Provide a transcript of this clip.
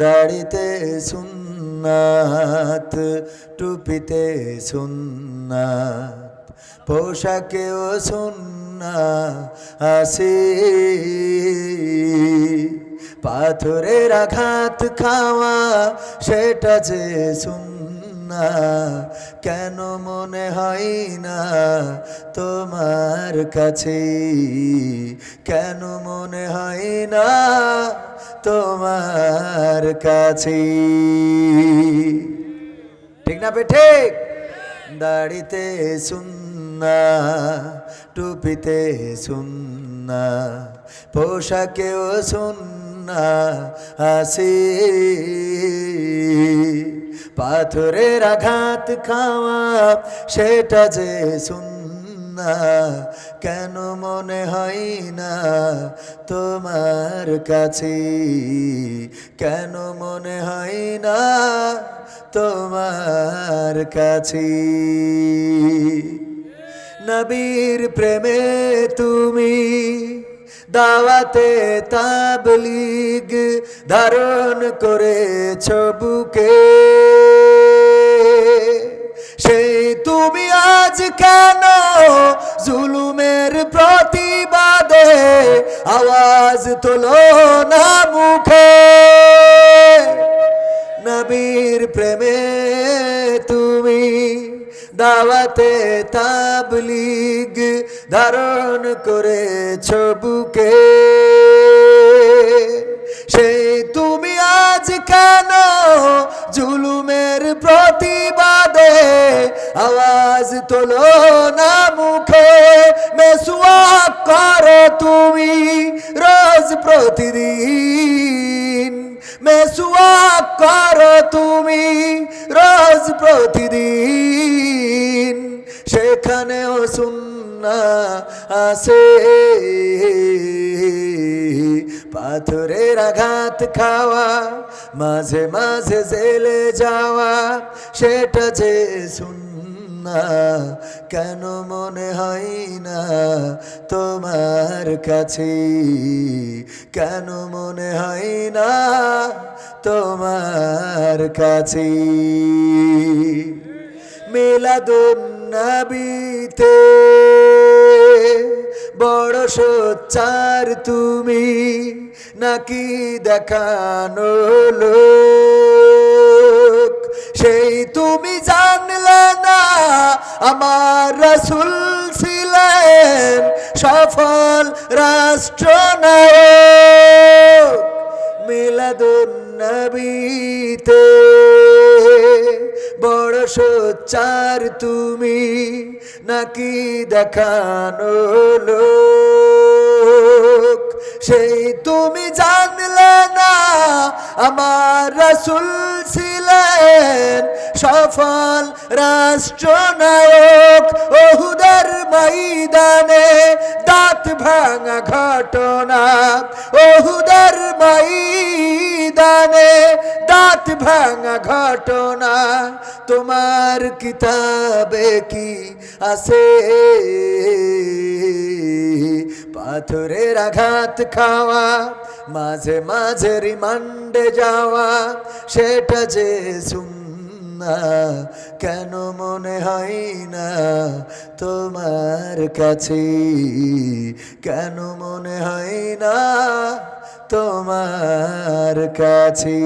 দাড়িতে সুন্নাত, টুপিতে সুন্নাত। পোশাকেও সুন্না আসি পাথরের আঘাত খাওয়া, সেটা যে সুন্না। কেন মনে হয় না তোমার কাছে? কেন মনে হয় না তোমার কাছে। ঠিক না বে, ঠিক? দাড়িতে সুন্না, টুপিতে সুন্না, পোশাকেও সুন্না আসি পাথরের আঘাত খাওয়া, সেটা যে সুন্না। কেন মনে হয় না তোমার কাছে? কেন মনে হয় না তোমার কাছে? নবীর প্রেমে তুমি দাওয়াতে তাবলিগ ধারণ করেছ বুকে। সেই তুমি আজ জুলুমের প্রতিবাদে আওয়াজ তোলো না মুখে। নবীর প্রেমে তুমি দাওয়াতে তাবলিগ ধারণ করেছ বুকে। সেই তুমি আজ কেন জুলুমের প্রতিবাদে আওয়াজ তোলো না মেসুয়া করো তুমি রোজ প্রতিদিন। মেসুয়া করো তুমি রোজ প্রতিদিন। সেখানেও সুন্না আসে পাথরের আঘাত খাওয়া, মাঝে মাঝে জেলে যাওয়া, সেটা যে সুন্না কেন মনে হয় না তোমার কাছে? কেন মনে হয় না তোমার কাছে? মেলা মিলাদুন্নবীতে বড় সোচ্চার তুমি নাকি দেখানো লোক? সেই তুমি জানলে না আমার রসুল ছিলেন সফল রাষ্ট্রনায়ক মিলাদুন্নবীতে বড় সোচ্চার তুমি নাকি দেখানো লোক? সেই তুমি জানলে না, আমার রসুল ছিলেন সফল রাষ্ট্রনায়ক ওহুদের ময়দানে দাঁত ভাঙা ঘটনা। ওহুদের ময়দানে দাঁত ভাঙা ঘটনা। তোমার কিতাবে কি আছে? পাথরের আঘাত খাওয়া, মাঝে মাঝে রিমান্ডে যাওয়া, সেটা যে সুন্না কেন মনে হয় না তোমার কাছে? কেন মনে হয় না তোমার কাছে?